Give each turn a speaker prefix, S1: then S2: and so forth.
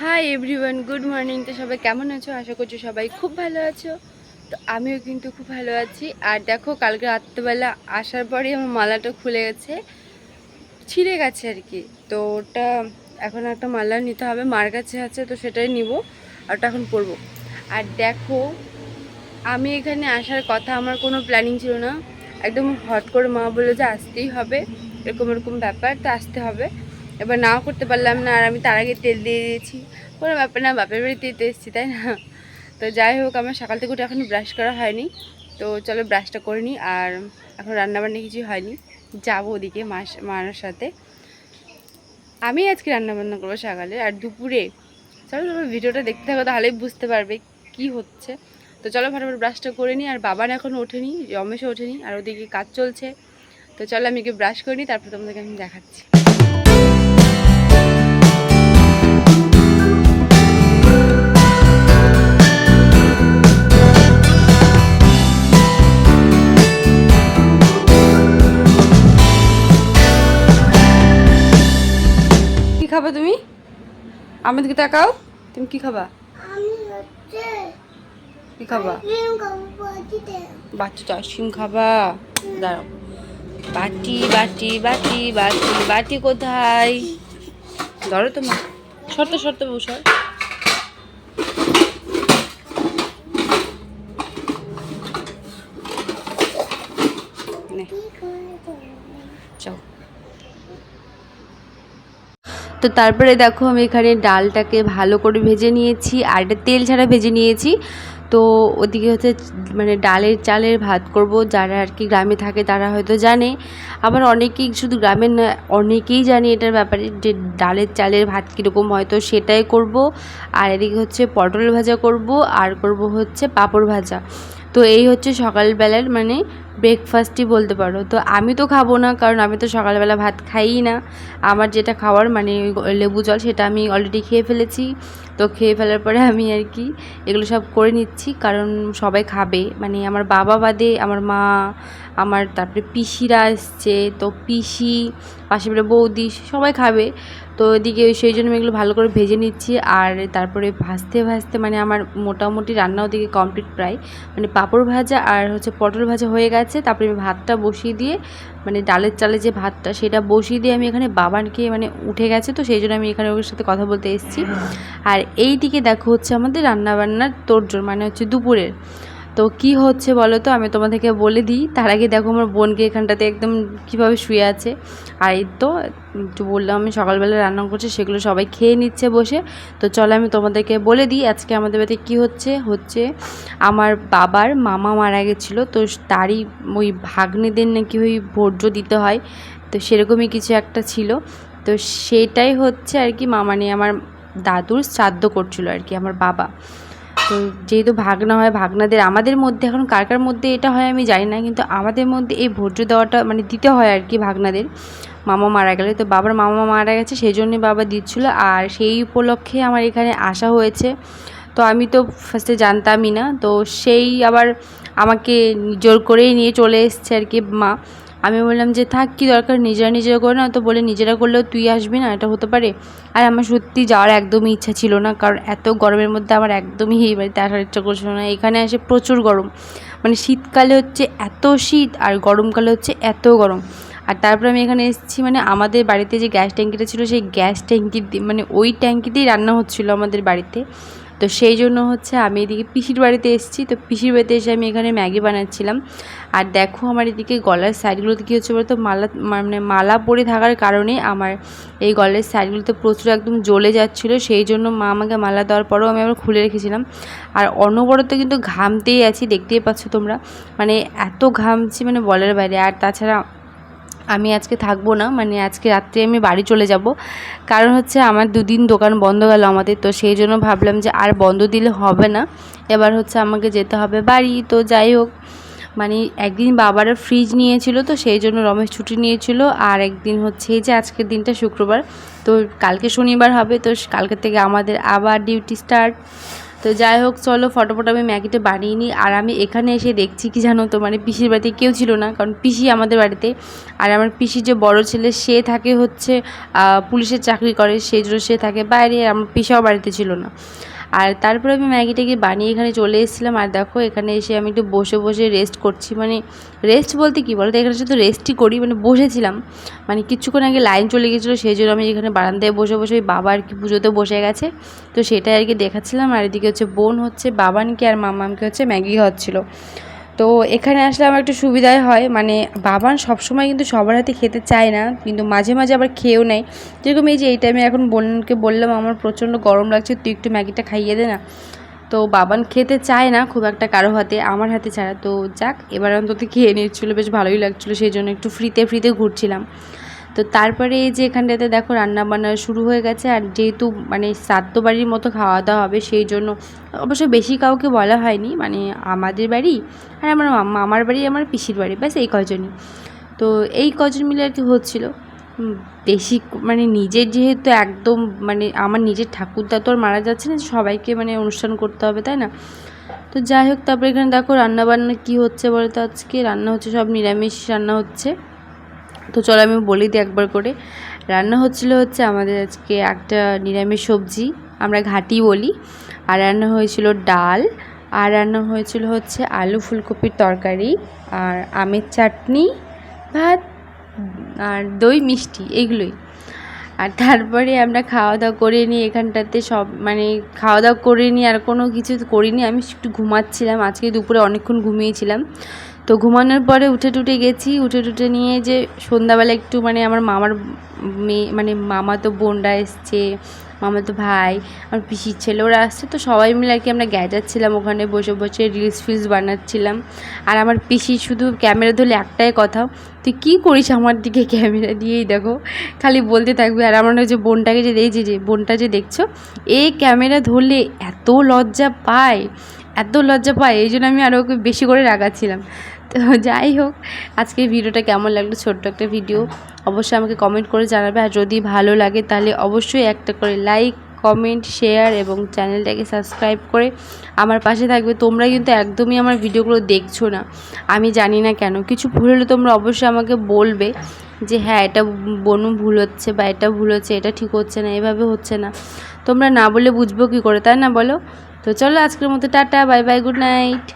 S1: Hi everyone good morning তো সবাই কেমন আছো? আশা করছি সবাই খুব ভালো আছো। তো আমিও কিন্তু খুব ভালো আছি। আর দেখো, কালকে রাত্রেবেলা আসার পরে আমার মালাটা খুলে গেছে। ছিঁড়ে গেছে আর কি। তো ওটা এখন একটা মালা নিতে হবে। মার কাছে আছে, তো সেটাই নিব আর ওটা এখন পরবো। আর দেখো, আমি এখানে আসার কথা আমার কোনো প্ল্যানিং ছিল না। একদম হট করে মা বলল যে আসতেই হবে। এরকম এরকম ব্যাপার, তো আসতে হবে। এবার নাও করতে পারলাম না, আর আমি তার আগে তেল দিয়ে দিয়েছি। কোনো ব্যাপার না, বাপের বাড়িতে তো এসেছি, তাই না? তো যাই হোক, আমার সকাল থেকে উঠে এখনও ব্রাশ করা হয়নি। তো চলো ব্রাশটা করে নিই, আর এখন রান্নাবান্না কিছুই হয়নি। যাব ওদিকে মাস, মার সাথে। আমি আজকে রান্নাবান্না করব সকালে, আর দুপুরে। চলো তোমার ভিডিওটা দেখতে থাকো, তাহলেই বুঝতে পারবে কি হচ্ছে। তো চলো ফটাফট ব্রাশটা করে নিই, আর বাবার এখন ওঠেনি, রমেশও ওঠেনি, আর ওদিকে কাজ চলছে। তো চলো আমি একে ব্রাশ করি তারপর তোমাদেরকে আমি দেখাচ্ছি। কি খাবা তুমি? আমার দিকে তাকাও তুমি কি খাবা? কি খাব? বাচ্চা আইসক্রিম খাবা। দাঁড়াও। বাটি বাটি বাটি বাটি বাটি কোথায়? ধরো তোমার শর্ত শর্ত বসর তো তারপরে দেখো আমি এখানে ডালটাকে ভালো করে ভেজে নিয়েছি, আর তেল ছাড়া ভেজে নিয়েছি। তো ওদিকে হচ্ছে মানে ডালের চালের ভাত করব। যারা আর কি গ্রামে থাকে তারা হয়তো জানে। আবার অনেকেই শুধু গ্রামের না, অনেকেই জানে এটার ব্যাপারে যে ডালের চালের ভাত কীরকম হয়, তো সেটাই করব। আর এদিকে হচ্ছে পটল ভাজা করব, আর করব হচ্ছে পাঁপড় ভাজা। তো এই হচ্ছে সকালবেলার মানে ব্রেকফাস্টই বলতে পারো। তো আমি তো খাব না, কারণ আমি তো সকালবেলা ভাত খাইই না। আমার যেটা খাওয়ার মানে লেবু জল, সেটা আমি অলরেডি খেয়ে ফেলেছি। তো খেয়ে ফেলার পরে আমি আর কি এগুলো সব করে নিচ্ছি, কারণ সবাই খাবে। মানে আমার বাবা বাদে আমার মা, আমার তারপরে পিসিরা এসছে, তো পিসি, পাশে বৌদি, সবাই খাবে। তো এদিকে সেই জন্য আমি এগুলো ভালো করে ভেজে নিচ্ছি। আর তারপরে ভাজতে ভাজতে মানে আমার মোটামুটি রান্না ওদিকে কমপ্লিট প্রায়। মানে পাঁপড় ভাজা আর হচ্ছে পটল ভাজা হয়ে গেছে। তারপরে আমি ভাতটা বসিয়ে দিয়ে মানে ডালের চালে যে ভাতটা, সেটা বসিয়ে দিয়ে আমি এখানে বাবানকে মানে উঠে গেছে, তো সেই জন্য আমি এখানে ওর সাথে কথা বলতে এসেছি। আর এই দিকে দেখো হচ্ছে আমাদের রান্নাবান্নার তোরজোর মানে হচ্ছে দুপুরের। তো কি হচ্ছে বলো তো? আমি তোমাদেরকে বলে দিই। তার আগে দেখো আমার বোনকে এখানটাতে একদম কীভাবে শুয়ে আছে। আর এই তো, একটু বললাম আমি সকালবেলা রান্না করছি, সেগুলো সবাই খেয়ে নিচ্ছে বসে। তো চলো আমি তোমাদেরকে বলে দিই, আজকে আমাদের বাড়িতে কী হচ্ছে? হচ্ছে আমার বাবার মামা মারা গেছিল, তো তারই ওই ভাগ্নেদের নাকি ওই ভোজ্য দিতে হয়। তো সেরকমই কিছু একটা ছিল। তো সেটাই হচ্ছে আর কি, মামা নিয়ে আমার দাদুর শ্রাদ্ধ করছিল আর কি, আমার বাবা। তো যেহেতু ভাগনা হয়, ভাগনাদের আমাদের মধ্যে, এখন কার কার মধ্যে এটা হয় আমি জানি না, কিন্তু আমাদের মধ্যে এই ভোজ্য দেওয়াটা মানে দিতে হয় আর কি ভাগনাদের। মামা মারা গেলে, তো বাবার মামা মারা গেছে সেই জন্যই বাবা দিচ্ছিল, আর সেই উপলক্ষে আমার এখানে আসা হয়েছে। তো আমি তো ফার্স্টে জানতামই না, তো সেই আবার আমাকে জোর করেই নিয়ে চলে এসছে আর কি মা। আমি বললাম যে, থাক, কি দরকার? নিজেরা নিজেরা করে না তো বলে নিজেরা করলেও তুই আসবি না, এটা হতে পারে? আর আমার সত্যি যাওয়ার একদমই ইচ্ছা ছিল না, কারণ এত গরমের মধ্যে আমার একদমই এই বাড়িতে আসার ইচ্ছা করছিল না। এখানে এসে প্রচুর গরম। মানে শীতকালে হচ্ছে এত শীত আর গরমকালে হচ্ছে এত গরম। আর তারপরে আমি এখানে এসেছি মানে আমাদের বাড়িতে যে গ্যাস ট্যাঙ্কিটা ছিল, সেই গ্যাস ট্যাঙ্কি মানে ওই ট্যাঙ্কিতেই রান্না হচ্ছিল আমাদের বাড়িতে। তো সেই জন্য হচ্ছে আমি এদিকে পিসির বাড়িতে এসেছি। তো পিসির বাড়িতে এসে আমি এখানে ম্যাগি বানাচ্ছিলাম। আর দেখো আমার এদিকে গলার সাইডগুলোতে কী হচ্ছে বলতো? মালা মানে মালা পরে থাকার কারণে আমার এই গলার সাইডগুলোতে প্রচুর একদম জ্বলে যাচ্ছিল। সেই জন্য মা আমাকে মালা দেওয়ার পরেও আমি আবার খুলে রেখেছিলাম। আর অনবরত কিন্তু ঘামতেই আছি, দেখতেই পাচ্ছ তোমরা। মানে এত ঘামছি মানে বলার বাইরে। আর তাছাড়া আমি আজকে থাকব না মানে আজকে রাত্রে আমি বাড়ি চলে যাব। কারণ হচ্ছে আমার দুদিন দোকান বন্ধ গেল আমাদের, তো সেই জন্য ভাবলাম যে আর বন্ধ দিলে হবে না। এবার হচ্ছে আমাকে যেতে হবে বাড়ি, তো যাই হোক মানে একদিন বাবার ফ্রিজ নিয়েছিল তো সেই জন্য রমেশ ছুটি নিয়েছিল, আর একদিন হচ্ছে এই যে আজকের দিনটা শুক্রবার, তো কালকে শনিবার হবে, তো কালকে থেকে আমাদের আবার ডিউটি স্টার্ট তো যাই হোক, চলো ফটোফট আমি ম্যাগিটা বানিয়ে নিই। আর আমি এখানে এসে দেখছি কি জানো তো মানে পিসির বাড়িতে কেউ ছিল না, কারণ পিসি আমাদের বাড়িতে। আর আমার পিসির যে বড় ছেলে, সে থাকে হচ্ছে পুলিশের চাকরি করে, সেই জন্য সে থাকে বাইরে আমার পিসাও বাড়িতে ছিল না। আর তারপরে আমি ম্যাগিটাকে বানিয়ে এখানে চলে এসেছিলাম। আর দেখো, এখানে এসে আমি একটু বসে বসে রেস্ট করছি। মানে রেস্ট বলতে কি বলতো? এখানে শুধু রেস্টই করি মানে বসেছিলাম। মানে কিছুক্ষণ আগে লাইন চলে গেছিল সেই জন্য আমি এখানে বারান্দায় বসে বসে ওই বাবা আর কি পুজোতে বসে গেছে। তো সেটাই আর কি দেখাচ্ছিলাম। আর এদিকে হচ্ছে বোন হচ্ছে, বাবানকে আর মামামকে হচ্ছে ম্যাগি হচ্ছিল তো এখানে আসলে আমার একটু সুবিধাই হয়। মানে বাবান সবসময় কিন্তু সবার হাতে খেতে চায় না, কিন্তু মাঝে মাঝে আবার খেয়েও নেয়। যেরকম এই যে এই টাইমে এখন বোনকে বললাম, আমার প্রচণ্ড গরম লাগছে, তুই একটু ম্যাগিটা খাইয়ে দে না। তো বাবান খেতে চায় না খুব একটা কারও হাতে, আমার হাতে ছাড়া। তো যাক, এবার অন্তত খেয়ে নিচ্ছিলো বেশ ভালোই লাগছিল। সেই জন্য একটু ফ্রিতে ফ্রিতে ঘুরছিলাম। তো তারপরে এই যে এখানটাতে দেখো রান্না বান্না শুরু হয়ে গেছে, আর যেহেতু মানে শ্রাদ্ধ বাড়ির মতো খাওয়া দাওয়া হবে, সেই জন্য অবশ্য বেশি কাউকে বলা হয়নি মানে আমাদের বাড়ি আর আমার মামার বাড়ি, আমার পিসির বাড়ি, ব্যাস এই কজনই। তো এই কজন মিলে আর কি হচ্ছিল। বেশি মানে নিজের যেহেতু একদম মানে আমার নিজের ঠাকুরদা তো আর মারা যাচ্ছে না, সবাইকে মানে অনুষ্ঠান করতে হবে, তাই না? তো যাই হোক, তারপরে এখানে দেখো রান্না বান্না কী হচ্ছে বলো তো আজকে? রান্না হচ্ছে সব নিরামিষ রান্না হচ্ছে। তো চলো আমি বলি দিই একবার করে। রান্না হচ্ছিল হচ্ছে আমাদের আজকে একটা নিরামিষ সবজি, আমরা ঘাটি বলি। আর রান্না হয়েছিল ডাল, আর রান্না হয়েছিল হচ্ছে আলু ফুলকপির তরকারি, আর আমের চাটনি, ভাত, আর দই, মিষ্টি, এগুলোই। আর তারপরে আমরা খাওয়া দাওয়া করে নিই এখানটাতে সব মানে খাওয়া দাওয়া করে নিই আর কোনো কিছু করিনি। আমি একটু ঘুমাচ্ছিলাম, আজকে দুপুরে অনেকক্ষণ ঘুমিয়েছিলাম। তো ঘুমানোর পরে উঠে টুটে গেছি, উঠে টুটে নিয়ে যে সন্ধ্যাবেলা একটু মানে আমার মামার মেয়ে মানে মামা তো বোনরা এসছে, মামা তো ভাই, আমার পিসির ছেলে ওরা আসছে, তো সবাই মিলে আর কি আমরা গ্যাজাচ্ছিলাম ওখানে বসে বসে রিলস ফিলস বানাচ্ছিলাম। আর আমার পিসি শুধু ক্যামেরা ধরলে একটাই কথা, তুই কী করিস আমার দিকে ক্যামেরা দিয়েই দেখো, খালি বলতে থাকবে। আর আমার যে বোনটাকে যে দেখছি যে, বোনটা যে দেখছ এই ক্যামেরা ধরলে এত লজ্জা পায়। এত লজ্জা পায়, এই জন্য আমি আরও বেশি করে রাগাচ্ছিলাম। তো যাই হোক আজকের ভিডিওটা কেমন লাগল ছোট্ট একটা ভিডিও, অবশ্যই আমাকে কমেন্ট করে জানাবে। আর যদি ভালো লাগে, তাহলে অবশ্যই একটা করে লাইক কমেন্ট শেয়ার এবং চ্যানেলটাকে সাবস্ক্রাইব করে আমার পাশে থাকবে। তোমরা কিন্তু একদমই আমার ভিডিওগুলো দেখছ না, আমি জানি না কেন। কিছু ভুল হলে তোমরা অবশ্যই আমাকে বলবে যে হ্যাঁ এটা বনু ভুল হচ্ছে বা এটা ভুল হচ্ছে, এটা ঠিক হচ্ছে না, এভাবে হচ্ছে না। তোমরা না বলে বুঝব কী করে, তাই না বলো? তো চলো আজকের মতো tata bye bye good night.